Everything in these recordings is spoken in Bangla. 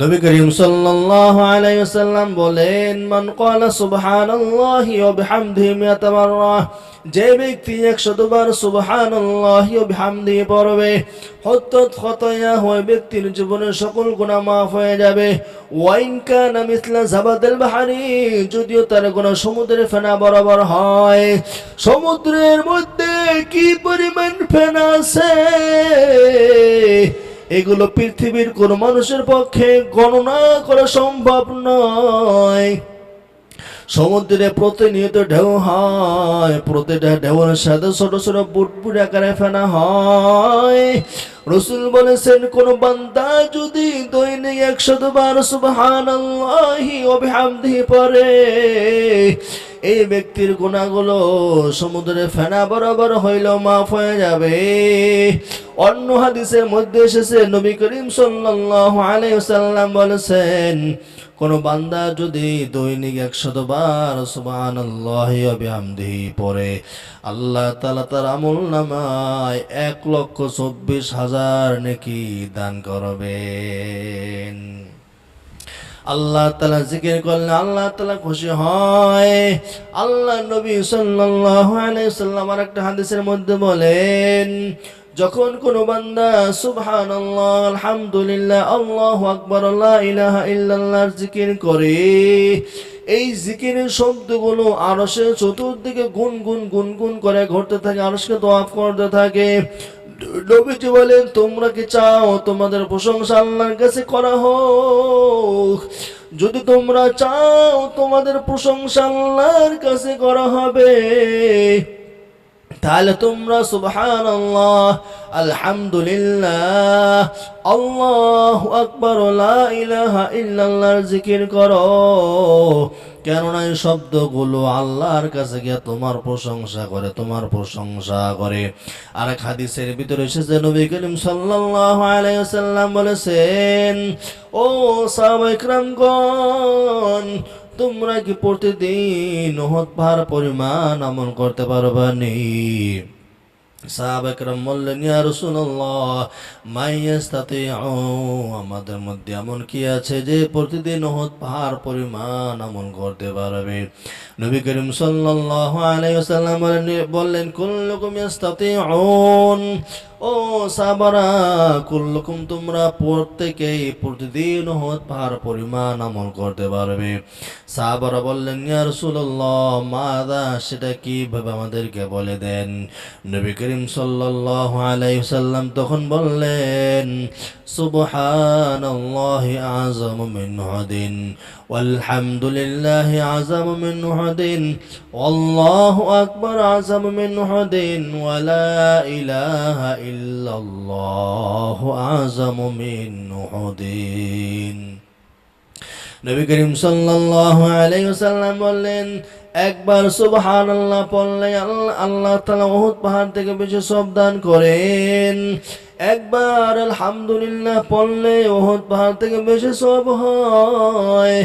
নবী করিম সাল্লাল্লাহু আলাইহি ওয়াসাল্লাম বলেন, মান ক্বালা সুবহানাল্লাহি ওয়া বিহামদিহি মিয়াতা যে ব্যক্তি 100 বার সুবহানাল্লাহি ওয়া বিহামদিহি পড়বে হত্তত খতায়া হয় ব্যক্তির জীবনের সকল গুনাহ মাফ হয়ে যাবে। ওয়াইন কানা মিসলা জাবাদাল বাহারি, যদিও তার গুনাহ সমুদ্রের ফেনা বরাবর হয়। সমুদ্রের মধ্যে কি পরিমাণ ফেনা আছে? এগুলো পৃথিবীর কোন মানুষের পক্ষে গণনা করা সম্ভব নয়। সমুদ্রে প্রতিনিয়ত ঢেউ হয়, প্রতিটা ঢেউয়ের সাথে ছোট ছোট বুটবুট আকারে ফেনা হয়। রসুল বলেছেন, কোন বান্দা যদি দৈনিক একশত বার বিহামদিহি পড়ে এই ব্যক্তির গুণাগুলো সমুদ্রে ফেনা বরাবর হইল মাফ হয়ে যাবে। অন্য হাদিসের মধ্যে এসেছে, নবী করিম সাল্লাল্লাহু আলাইহি ওয়াসাল্লাম বলেছেন, কোন বান্দা যদি দৈনিক একশত বার সুবহানাল্লাহি ওয়া বিহামদিহি পড়ে, আল্লাহ তাআলা তার আমল নামায় এক লক্ষ চব্বিশ হাজার নেকি দান করবেন। আল্লাহ তালা জিকির করলে আল্লাহ তালা খুশি হয়। আল্লাহ নবী সাল্লাম আর একটা হাদিসের মধ্যে বলেন, যখন কোন বান্দা সুবহানাল্লাহ, আলহামদুলিল্লাহ, আল্লাহু আকবার, লা ইলাহা ইল্লাল্লাহর জিকির করে, এই জিকিরের শব্দগুলো আরসের চতুর্দিকে গুন গুন গুন গুন করে ঘটতে থাকে, আরশকে তোয়াফ করতে থাকে। নবীজি বলেন, তোমরা কি চাও তোমাদের প্রশংসা আল্লাহর কাছে করা হোক? যদি তোমরা চাও তোমাদের প্রশংসা আল্লাহর কাছে করা হবে, তাহলে তোমরা সুবহান আল্লাহ আলহামদুলিল্লাহ, আল্লাহ আকবর ইলাহা ইল্লাল্লাহর জিকির করো। কেননা এই শব্দগুলো আল্লাহর কাছে গিয়ে তোমার প্রশংসা করে, তোমার প্রশংসা করে। আর এক হাদিসের ভিতরে এসেছে নবী করিম সাল্লাল্লাহু আলাইহি ওয়াসাল্লাম বলেছেন, ও সাহাবায়ে کرامগণ তোমরা কি প্রতিদিন ওহদ ভার পরিমাণ আমল করতে পারবা নেই সাহাবাকরাম বললেন, ইয়া রাসূলুল্লাহ মাইয়াস্তাতিউ আমাদের মধ্যে এমন কি আছে যে প্রতিদিন ওহদ পাহাড় পরিমাণ আমল করতে পারবে। নবী করিম সাল্লাল্লাহু আলাইহি ওয়াসাল্লাম বললেন, কুল্লুকুম ইয়াস্তাতিউন। ও সাবারা কুল্লকুম তোমরা প্রত্যেকেই প্রতিদিন হত ভার পরিমাণ আমল করতে পারবে। সাবারা বললেন, ইয়া রাসূলুল্লাহ, মাদা, সেটা কীভাবে আমাদেরকে বলে দেন? নবী করিম সাল্লাল্লাহু সাল্লাম তখন বললেন, সুবহানাল্লাহি আযম মিন হুদিন, ওয়ালহামদুলিল্লাহি আযম মিন হুদিন, ওয়াল্লাহু আকবার আযম মিন হুদিন ওয়ালা إلا الله أعظم من أحد নবী করিম সাল্লাল্লাহু আলাইহি ওয়াসাল্লাম বললেন একবার সুবহানাল্লাহ পড়লে আল্লাহ আল্লাহ তাআলা উহুদ পাহাড় থেকে বেশি সব দান করেন একবার আলহামদুলিল্লাহ পড়লে উহুদ পাহাড় থেকে বেশি সব হয়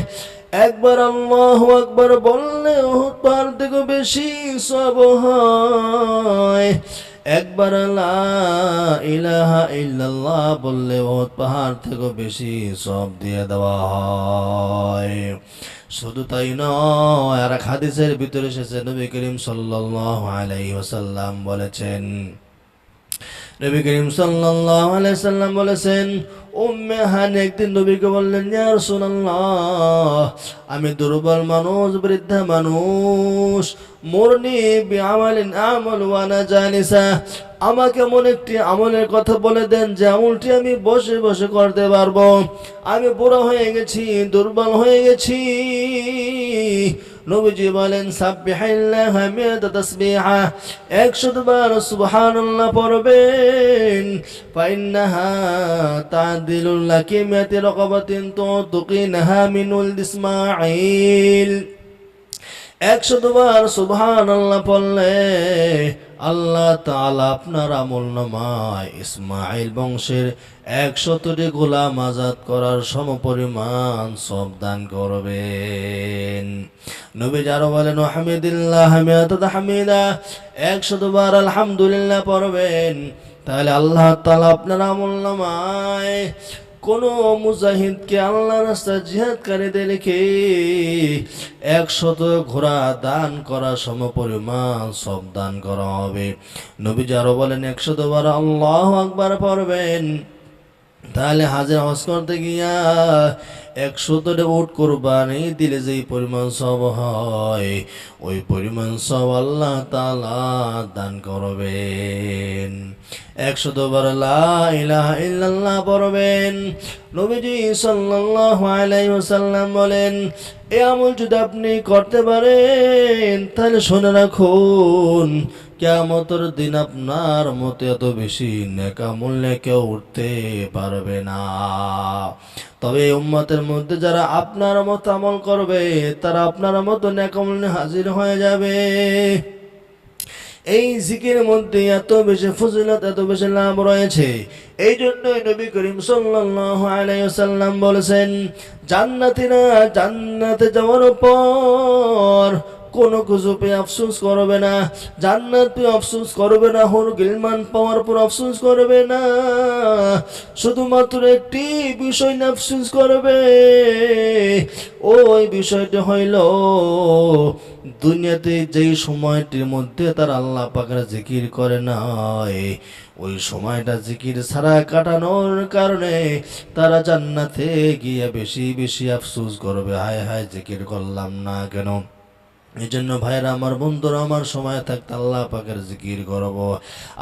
একবার আল্লাহু আকবার বললে উহুদ পাহাড় থেকে বেশি সব হয় একবার ইলাহা ইল্লাল্লাহ বললে ওত পাহাড় থেকে বেশি সব দিয়ে দেওয়া হয়। শুধু তাই নয় আর হাদিসের ভিতরে এসেছে, নবী করিম সাল্লাল্লাহু আলাইহি ওয়াসাল্লাম বলেছেন নবী করিম সাল্লাল্লাহু আলাইহি সাল্লাম বলেছেন, উম্মে হান, একদিন নবীকে বললেন, ইয়া রাসূলুল্লাহ, আমি দুর্বল মানুষ, বৃদ্ধা মানুষ আমল ওয়া না জালিসা। আমাকে এমন একটি আমলের কথা বলে দেন, যে আমলটি আমি বসে বসে করতে পারব। আমি বুড়ো হয়ে গেছি, দুর্বল হয়ে গেছি। নবীজি বলেন সাব্বিহাল্লাহ মিয়াতা তাসবিহা 100 বার সুবহানাল্লাহ পড়বেন ফাইন্নাহা তাদিলুল লাকি মিয়াতি রাকাবাতিন তুকিনহা মিনুল ইসমাঈল একশো দুবার সুবহান আল্লাহ পড়লে আল্লাহ তাআলা আপনার আমল নামায় ইসমাইল বংশের একশতটি গোলাম আজাদ করার সমপরিমাণ সব দান করবেন। নবী যারো বলেন, হামিদুল্লাহ হামিদা হামিদা। একশো দুবার আলহামদুলিল্লাহ পড়বেন। তাহলে আল্লাহ তাআলা আপনার আমল নামায় কোন মুজাহিদকে আল্লাহ রাস্তা রাস্তায় রেখে একশত ঘোড়া দান করা সম পরিমাণ সব দান করা হবে। নবী আরও বলেন, একশত বার আল্লাহ আকবার পড়বেন। তাহলে হাজার হজ করতে গিয়া একশো একশোটা উট কোরবানি দিলে যেই পরিমাণ সব হয়, ওই পরিমাণ সব আল্লাহ তালা দান করবেন। একশত বার লা ইলাহা ইল্লাল্লাহ পড়বেন। নবীজি সাল্লাল্লাহু বলেন, এ আমল যদি আপনি করতে পারেন, তাহলে শুনে রাখুন কেমতর দিন আপনার মতো এত বেশি নেকা মূল্যে কেউ উঠতে পারবে না। তবে উম্মতের মধ্যে যারা আপনার মতো আমল করবে, তারা আপনার মতো নেকামূল্যে হাজির হয়ে যাবে। এই জিকির মধ্যে এত বেশি ফজিলত, এত বেশি লাভ রয়েছে। এই জন্যই নবী করিম ওয়াসাল্লাম বলেছেন, জান্নাতীরা জান্নাতে যাওয়ার পর কোনো কিছু পেয়ে আফসোস করবে না। জান্নাত পেয়ে আফসোস করবে না হর গিলমান পাওয়ার পর আফসোস করবে না। শুধুমাত্র একটি বিষয় নিয়ে আফসোস করবে। ওই বিষয়টি হইল, দুনিয়াতে যেই সময়টির মধ্যে তার আল্লাহ পাকের জিকির করে নাই, ওই সময়টা জিকির ছাড়া কাটানোর কারণে তারা জান্নাতে গিয়ে বেশি বেশি আফসোস করবে। হায় হায়, জিকির করলাম না কেন? এই জন্য ভাইরা আমার বন্ধুরা, আমার সময় থাকতে আল্লাহ পাকের জিকির করব।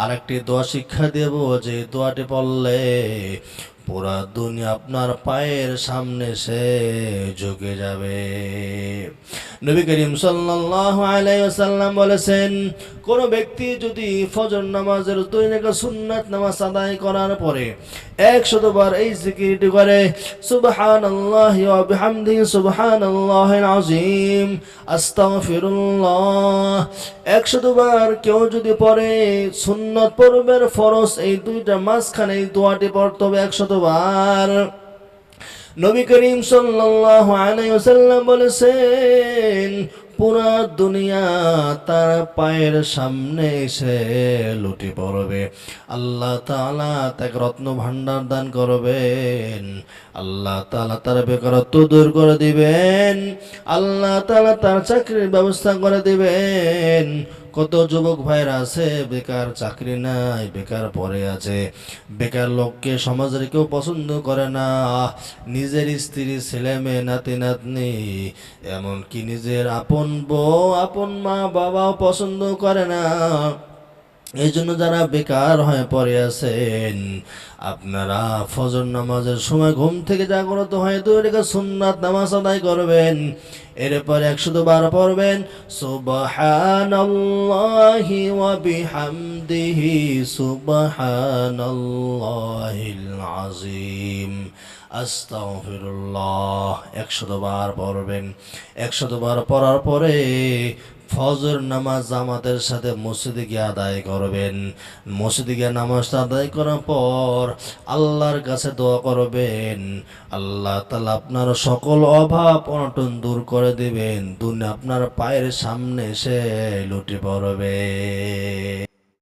আর একটি দোয়া শিক্ষা দেব, যে দোয়াটি পড়লে পুরা দুনিয়া আপনার পায়ের সামনে সে ঝুঁকে যাবে। নবী করিম সাল্লাল্লাহু আলাইহি ওয়াসাল্লাম বলেছেন, কোন ব্যক্তি যদি ফজর নামাজের দুই সুন্নাত নামাজ আদায় করার পরে একশতবার এই জিকিরটি করে, সুবহানাল্লাহি ওয়া বিহামদিহি সুবহানাল্লাহিল আযীম, আস্তাগফিরুল্লাহ। একশতবার কেউ যদি পড়ে সুন্নাত পড়বের ফরজ এই দুইটা মাঝখানে এই দোয়াটি পড়তে হবে একশতবার নবী করিম সাল্লাল্লাহু আলাইহি ওয়াসাল্লাম বলেছেন, পুরা দুনিয়া তার পায়ের সামনে এসে লুটি পড়বে। আল্লাহ তাআলা তাকে রত্ন ভান্ডার দান করবেন। আল্লাহ তাআলা তার বেকারত্ব দূর করে দিবেন। আল্লাহ তালা তার চাকরির ব্যবস্থা করে দিবেন। কত যুবক ভাইরা আছে? বেকার চাকরি নাই, বেকার পরে আছে। বেকার লোককে সমাজের কেউ পছন্দ করে না। নিজের স্ত্রী, ছেলে মেয়ে, নাতি, নাতনি, এমনকি নিজের আপন বউ, আপন মা, বাবাও পছন্দ করে না। এই জন্য যারা বেকার হয়ে পড়ে আছেন, আপনারা ফজর নামাজের সময় ঘুম থেকে জাগ্রত হয়ে দুই রেখা সুন্নাত নামাজ আদায় করবেন। এরপর একশো দু বার পড়বেন, সুবহানাল্লাহি ওয়া বিহামদিহি, সুবহানাল্লাহিল আযীম। আস্তাগফিরুল্লাহ। বার পড়বেন। একশত বার পড়ার পরে ফজর নামাজ জামাতের সাথে মসজিদে গিয়ে আদায় করবেন। মসজিদে গিয়ে নামাজটা আদায় করার পর আল্লাহর কাছে দোয়া করবেন। আল্লাহ তালা আপনার সকল অভাব অনটন দূর করে দিবেন। দুনিয়া আপনার পায়ের সামনে এসে লুটে পড়বে।